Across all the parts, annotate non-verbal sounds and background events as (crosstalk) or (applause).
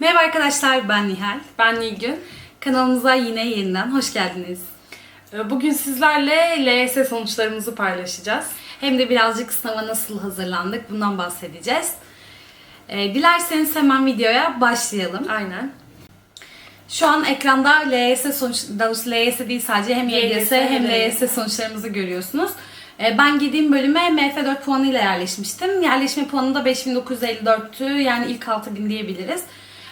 Merhaba arkadaşlar ben Nihal. Ben Nilgün. Kanalımıza yine yeniden hoş geldiniz. Ee, Bugün sizlerle LYS sonuçlarımızı paylaşacağız. Hem de birazcık sınava nasıl hazırlandık bundan bahsedeceğiz. Ee, dilerseniz hemen videoya başlayalım. Aynen. Şu an ekranda LYS sonuç, daha doğrusu LYS değil sadece hem YGS, hem LYS sonuçlarımızı görüyorsunuz. Ee, Ben girdiğim bölüme MF4 puanıyla yerleşmiştim. Yerleşme puanı da 5954'tü. Yani ilk 6000 diyebiliriz.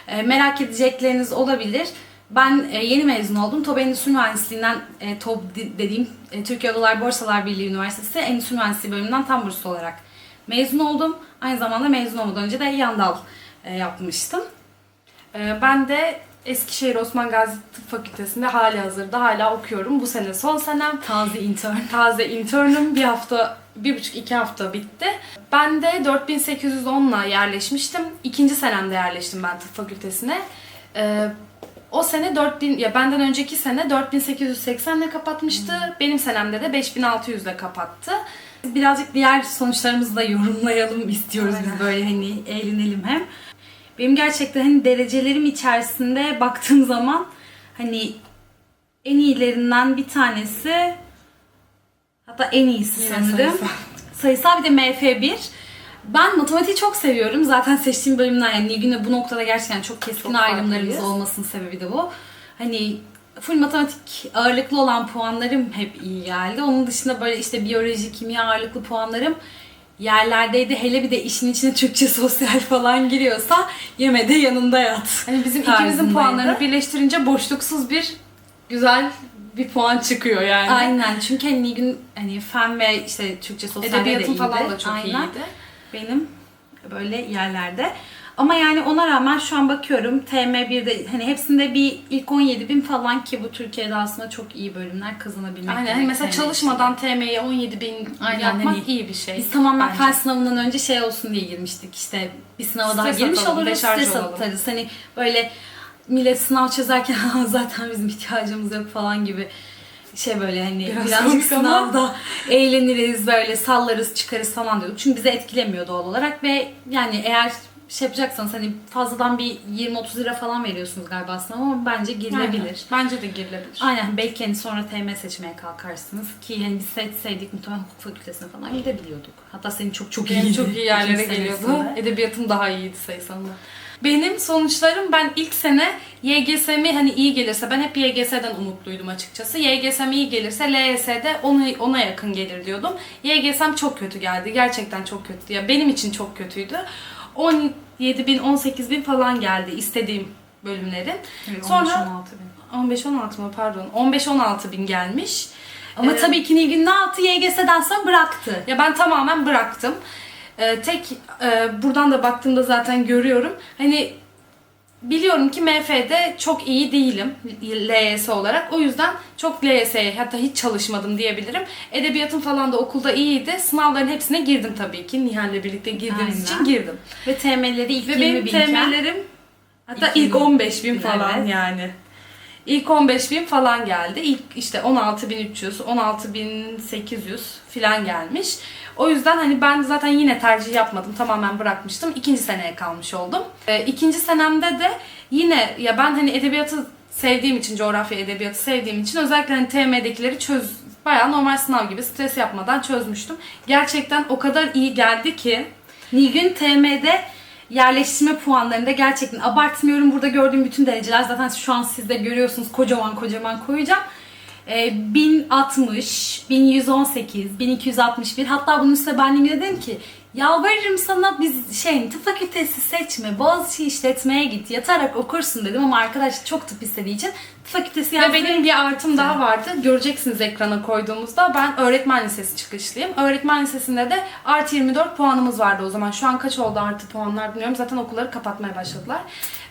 Ee, Merak edecekleriniz olabilir. Ben e, yeni mezun oldum. TOB Endüstri Mühendisliği'nden, e, TOB de- dediğim e, Türkiye Odalar Borsalar Birliği Üniversitesi Endüstri Mühendisliği bölümünden tam burslu olarak mezun oldum. Aynı zamanda mezun olmadan önce de Yandal e, yapmıştım. Ben de Eskişehir Osman Gazi Tıp Fakültesi'nde hali hazırda hala okuyorum. Bu sene son senem. Taze intern. Taze internüm. Bir hafta, bir buçuk iki hafta bitti. Ben de 4810'la yerleşmiştim. İkinci senemde yerleştim ben tıp fakültesine. Ee, o sene 4000 ya benden önceki sene 4880 ile kapatmıştı. Benim senemde de 5600 ile kapattı. Birazcık diğer sonuçlarımızı da yorumlayalım istiyoruz Aynen. biz böyle hani eğlenelim hem. Benim gerçekten hani derecelerim içerisinde baktığım zaman hani en iyilerinden bir tanesi hatta en iyisi Yine sanırım. sayısal. Sayısal bir de MF1. Ben matematiği çok seviyorum. Zaten seçtiğim bölümler yani Nilgün'le bu noktada gerçekten çok keskin Çok ayrımlarımız farklıyız. olmasının sebebi de bu. Hani full matematik ağırlıklı olan puanlarım hep iyi geldi. Onun dışında böyle işte biyoloji, kimya ağırlıklı puanlarım yerlerdeydi. Hele bir de işin içine Türkçe, (laughs) sosyal falan giriyorsa yemede yanında yat. Hani bizim ikimizin puanlarını birleştirince boşluksuz bir güzel bir puan çıkıyor yani. Aynen çünkü hani Nilgün hani fen ve işte Türkçe, sosyal de Edebiyatın falan da çok Aynen. iyiydi. benim böyle yerlerde. Ama yani ona rağmen şu an bakıyorum TM1'de hani hepsinde bir ilk 17 bin falan ki bu Türkiye'de aslında çok iyi bölümler kazanabilmek. Aynen. demek Hani mesela TM çalışmadan TM'ye 17 bin Aynen, yapmak hani iyi bir şey. Biz tamamen fen sınavından önce şey olsun diye girmiştik işte bir sınava daha girmiş oluruz stres atarız. Hani böyle millet sınav çözerken (laughs) "Ha, zaten bizim ihtiyacımız yok falan gibi şey böyle hani Biraz birazcık ama. sınavda eğleniriz böyle sallarız çıkarız falan diyorduk. Çünkü bizi etkilemiyor doğal olarak ve yani eğer şey yapacaksanız hani fazladan bir 20-30 lira falan veriyorsunuz galiba sınava ama bence girilebilir. Aynen. Bence de girilebilir. Aynen belki hani sonra TM seçmeye kalkarsınız ki hani biz seçseydik muhtemelen hukuk fakültesine falan gidebiliyorduk. Hatta senin çok çok iyiydi. çok iyi yerlere geliyordu. Edebiyatım daha iyiydi sayısalında. Benim sonuçlarım ben ilk sene YGS'mi hani iyi gelirse ben hep YGS'den umutluydum açıkçası. YGS'm iyi gelirse LYS'de ona, ona yakın gelir diyordum. YGS'm çok kötü geldi. Gerçekten çok kötü. Ya benim için çok kötüydü. 17 bin 18 bin falan geldi istediğim bölümlerin. Evet, Sonra 15-16 bin. 15-16 mı pardon 15-16 bin gelmiş. Ama Ee, tabii ki Nilgün ne yaptı? YGS'den sonra bıraktı. Ya ben tamamen bıraktım. Ee, tek e, buradan da baktığımda zaten görüyorum. Hani biliyorum ki MF'de çok iyi değilim LYS olarak. O yüzden çok LYS'ye hatta hiç çalışmadım diyebilirim. Edebiyatım falan da okulda iyiydi. Sınavların hepsine girdim tabii ki. Nihal'le birlikte girdiğimiz Aynen. için girdim. Ve TM'leri ilk Ve 20 benim binken. TM'lerim hatta İlk ilk 20 15 bin bin, falan evet. yani. İlk 15 bin falan geldi. İlk işte 16.300, 16.800 falan gelmiş. O yüzden hani ben zaten yine tercih yapmadım. Tamamen bırakmıştım. İkinci seneye kalmış oldum. Ee, ikinci senemde de yine ya ben hani edebiyatı sevdiğim için, coğrafya edebiyatı sevdiğim için özellikle hani TM'dekileri çöz bayağı normal sınav gibi stres yapmadan çözmüştüm. Gerçekten o kadar iyi geldi ki Nilgün TM'de yerleştirme puanlarında gerçekten abartmıyorum. Burada gördüğüm bütün dereceler zaten şu an siz de görüyorsunuz kocaman kocaman koyacağım. Ee, 1060, 1118, 1261 hatta bunun üstüne ben dedim ki yalvarırım sana biz şey tıp fakültesi seçme Boğaziçi işletmeye git yatarak okursun dedim ama arkadaş çok tıp istediği için tıp fakültesi Ve benim bir artım daha vardı. Göreceksiniz ekrana koyduğumuzda. Ben öğretmen lisesi çıkışlıyım. Öğretmen lisesinde de artı 24 puanımız vardı o zaman. Şu an kaç oldu artı puanlar bilmiyorum. Zaten okulları kapatmaya başladılar.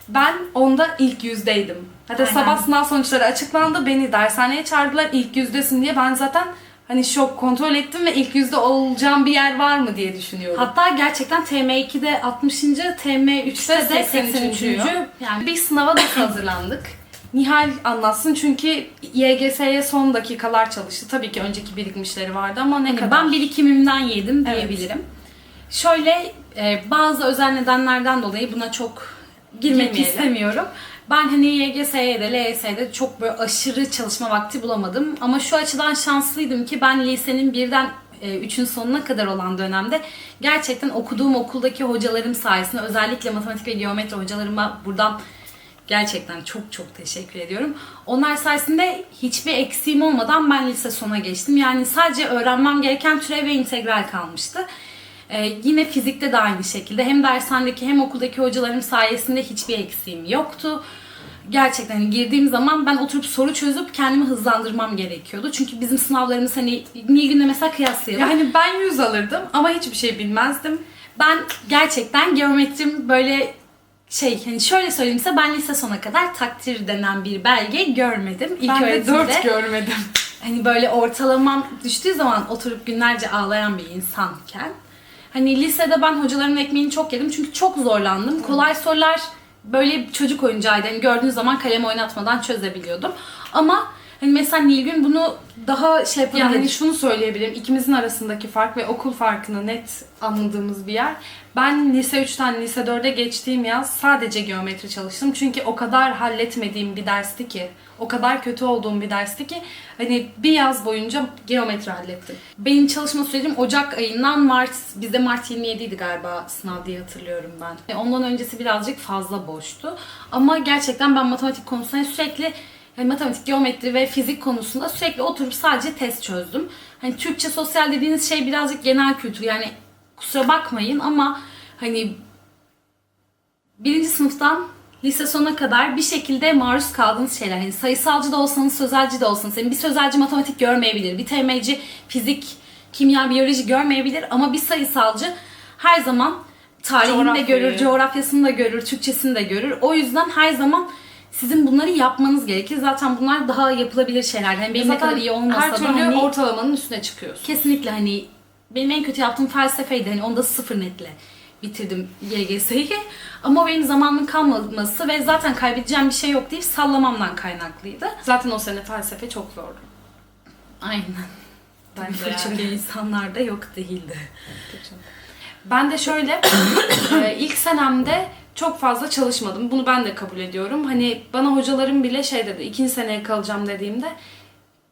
Ben onda ilk yüzdeydim. Hatta Aynen. sabah sınav sonuçları açıklandı. Beni dershaneye çağırdılar ilk yüzdesin diye. Ben zaten hani şok kontrol ettim ve ilk yüzde olacağım bir yer var mı diye düşünüyorum. Hatta gerçekten TM2'de 60. TM3'te de 83. 83. Yani Bir sınava nasıl (coughs) hazırlandık? Nihal anlatsın çünkü YGS'ye son dakikalar çalıştı. Tabii ki önceki birikmişleri vardı ama ne Hani kadar? ben birikimimden yedim Evet. diyebilirim. Şöyle e, bazı özel nedenlerden dolayı buna çok girmek istemiyorum. Ben hani YGS'ye de LYS'de çok böyle aşırı çalışma vakti bulamadım. Ama şu açıdan şanslıydım ki ben lisenin birden e, üçün sonuna kadar olan dönemde gerçekten okuduğum okuldaki hocalarım sayesinde özellikle matematik ve geometri hocalarıma buradan gerçekten çok çok teşekkür ediyorum. Onlar sayesinde hiçbir eksiğim olmadan ben lise sona geçtim. Yani sadece öğrenmem gereken türev ve integral kalmıştı. Ee, yine fizikte de aynı şekilde hem dershanedeki hem okuldaki hocalarım sayesinde hiçbir eksiğim yoktu. Gerçekten hani girdiğim zaman ben oturup soru çözüp kendimi hızlandırmam gerekiyordu. Çünkü bizim sınavlarımız hani Nilgün'le mesela kıyaslayalım. Yani ben 100 alırdım ama hiçbir şey bilmezdim. Ben gerçekten geometrim böyle şey hani şöyle söyleyeyim size ben lise sona kadar takdir denen bir belge görmedim. İlk ben de öğretimde 4 görmedim. hani böyle ortalamam düştüğü zaman oturup günlerce ağlayan bir insanken hani lisede ben hocalarımın ekmeğini çok yedim çünkü çok zorlandım. Kolay sorular böyle çocuk oyuncağıydı. Hani gördüğünüz zaman kalem oynatmadan çözebiliyordum. Ama hani mesela Nilgün bunu daha şey Yani yapabilir. hani şunu söyleyebilirim. ikimizin arasındaki fark ve okul farkını net anladığımız bir yer. Ben lise 3'ten lise 4'e geçtiğim yaz sadece geometri çalıştım. Çünkü o kadar halletmediğim bir dersti ki, o kadar kötü olduğum bir dersti ki hani bir yaz boyunca geometri hallettim. Benim çalışma sürecim Ocak ayından Mart, bizde Mart 27 idi galiba sınav diye hatırlıyorum ben. E, Ondan öncesi birazcık fazla boştu. Ama gerçekten ben matematik konusunda sürekli yani matematik, geometri ve fizik konusunda sürekli oturup sadece test çözdüm. Hani Türkçe sosyal dediğiniz şey birazcık genel kültür. Yani kusura bakmayın ama hani birinci sınıftan lise sonuna kadar bir şekilde maruz kaldığınız şeyler. Hani sayısalcı da olsanız, sözelci de olsanız. Yani bir sözelci matematik görmeyebilir, bir TM'ci fizik, kimya, biyoloji görmeyebilir ama bir sayısalcı her zaman tarihini de görür, coğrafyasını da görür, Türkçesini de görür. O yüzden her zaman sizin bunları yapmanız gerekir. Zaten bunlar daha yapılabilir şeyler. Hani benim ne kadar iyi olmasa her da türlü hani ortalamanın üstüne çıkıyorsun. kesinlikle hani benim en kötü yaptığım felsefeydi. Hani onda sıfır netle bitirdim YGS'yi. (laughs) Ama o benim zamanımın kalmaması ve zaten kaybedeceğim bir şey yok deyip sallamamdan kaynaklıydı. Zaten o sene felsefe çok zordu. Aynen. Bence Fırça (laughs) yani. bir insanlar da yok değildi. Ben de şöyle (clears throat) e, ilk senemde çok fazla çalışmadım. Bunu ben de kabul ediyorum. Hani bana hocalarım bile şey dedi. ikinci seneye kalacağım dediğimde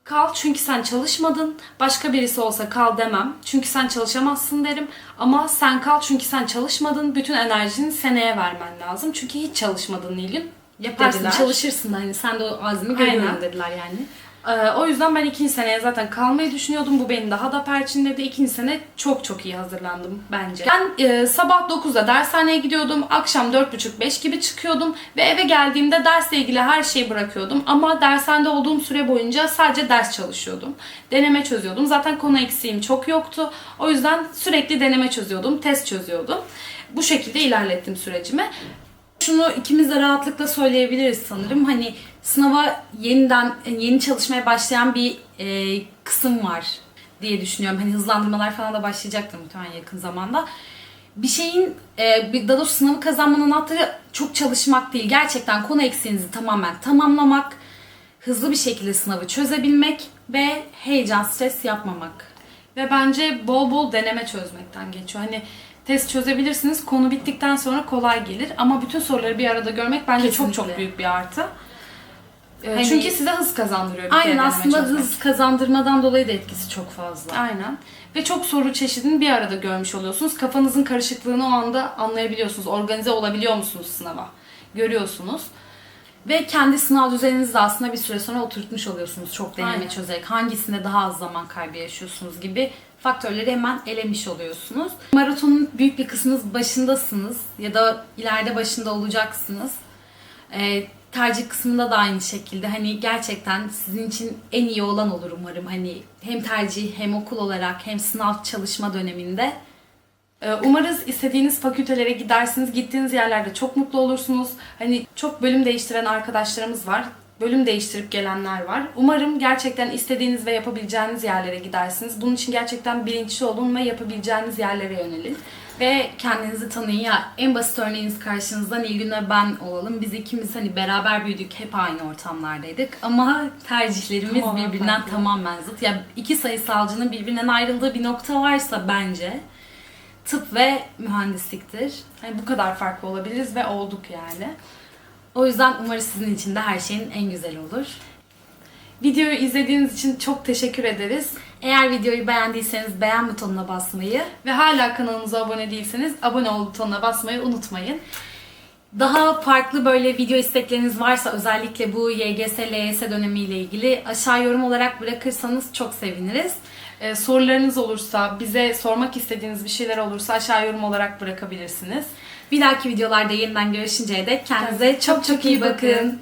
kal çünkü sen çalışmadın. Başka birisi olsa kal demem. Çünkü sen çalışamazsın derim. Ama sen kal çünkü sen çalışmadın. Bütün enerjini seneye vermen lazım. Çünkü hiç çalışmadın Nilgün. Yaparsın, dediler. çalışırsın hani sen de o azmi görüyorum dediler yani. Ee, o yüzden ben ikinci seneye zaten kalmayı düşünüyordum. Bu beni daha da perçinledi. İkinci sene çok çok iyi hazırlandım bence. Ben e, sabah 9'da dershaneye gidiyordum. Akşam 4.30-5 gibi çıkıyordum. Ve eve geldiğimde dersle ilgili her şeyi bırakıyordum. Ama dershanede olduğum süre boyunca sadece ders çalışıyordum. Deneme çözüyordum. Zaten konu eksiğim çok yoktu. O yüzden sürekli deneme çözüyordum. Test çözüyordum. Bu şekilde ilerlettim sürecimi. Şunu ikimiz de rahatlıkla söyleyebiliriz sanırım. Hani sınava yeniden yeni çalışmaya başlayan bir e, kısım var diye düşünüyorum. Hani hızlandırmalar falan da başlayacaktır muhtemelen yakın zamanda. Bir şeyin, e, bir daha doğrusu sınavı kazanmanın anahtarı çok çalışmak değil. Gerçekten konu eksiğinizi tamamen tamamlamak, hızlı bir şekilde sınavı çözebilmek ve heyecan, stres yapmamak. Ve bence bol bol deneme çözmekten geçiyor. Hani test çözebilirsiniz. Konu bittikten sonra kolay gelir. Ama bütün soruları bir arada görmek bence çok Kesinlikle. çok büyük bir artı. Ee, Hani- Çünkü size hız kazandırıyor bir Aynen aslında çözmek. hız kazandırmadan dolayı da etkisi çok fazla. Aynen. Ve çok soru çeşidini bir arada görmüş oluyorsunuz. Kafanızın karışıklığını o anda anlayabiliyorsunuz. Organize olabiliyor musunuz sınava? Görüyorsunuz. Ve kendi sınav düzeninizi de aslında bir süre sonra oturtmuş oluyorsunuz çok deneme Aynen. çözerek. Hangisinde daha az zaman kaybı yaşıyorsunuz gibi faktörleri hemen elemiş oluyorsunuz. Maratonun büyük bir kısmınız başındasınız ya da ileride başında olacaksınız. Ee, tercih kısmında da aynı şekilde hani gerçekten sizin için en iyi olan olur umarım. Hani hem tercih hem okul olarak hem sınav çalışma döneminde. Ee, Umarız istediğiniz fakültelere gidersiniz. Gittiğiniz yerlerde çok mutlu olursunuz. Hani çok bölüm değiştiren arkadaşlarımız var. Bölüm değiştirip gelenler var. Umarım gerçekten istediğiniz ve yapabileceğiniz yerlere gidersiniz. Bunun için gerçekten bilinçli olun ve yapabileceğiniz yerlere yönelin. Ve kendinizi tanıyın ya en basit örneğiniz karşınızda Nilgün ve ben olalım. Biz ikimiz hani beraber büyüdük, hep aynı ortamlardaydık. Ama tercihlerimiz Tamamen birbirinden farklı. tamamen zıt. Ya iki sayısalcının birbirinden ayrıldığı bir nokta varsa bence tıp ve mühendisliktir. Hani bu kadar farklı olabiliriz ve olduk yani. O yüzden umarız sizin için de her şeyin en güzeli olur. Videoyu izlediğiniz için çok teşekkür ederiz. Eğer videoyu beğendiyseniz beğen butonuna basmayı, Ve hala kanalımıza abone değilseniz abone ol butonuna basmayı unutmayın. daha farklı böyle video istekleriniz varsa özellikle bu YGS, LYS dönemiyle ilgili aşağı yorum olarak bırakırsanız çok seviniriz. Ee, sorularınız olursa, bize sormak istediğiniz bir şeyler olursa aşağı yorum olarak bırakabilirsiniz. Bir dahaki videolarda yeniden görüşünceye dek kendinize çok çok iyi bakın.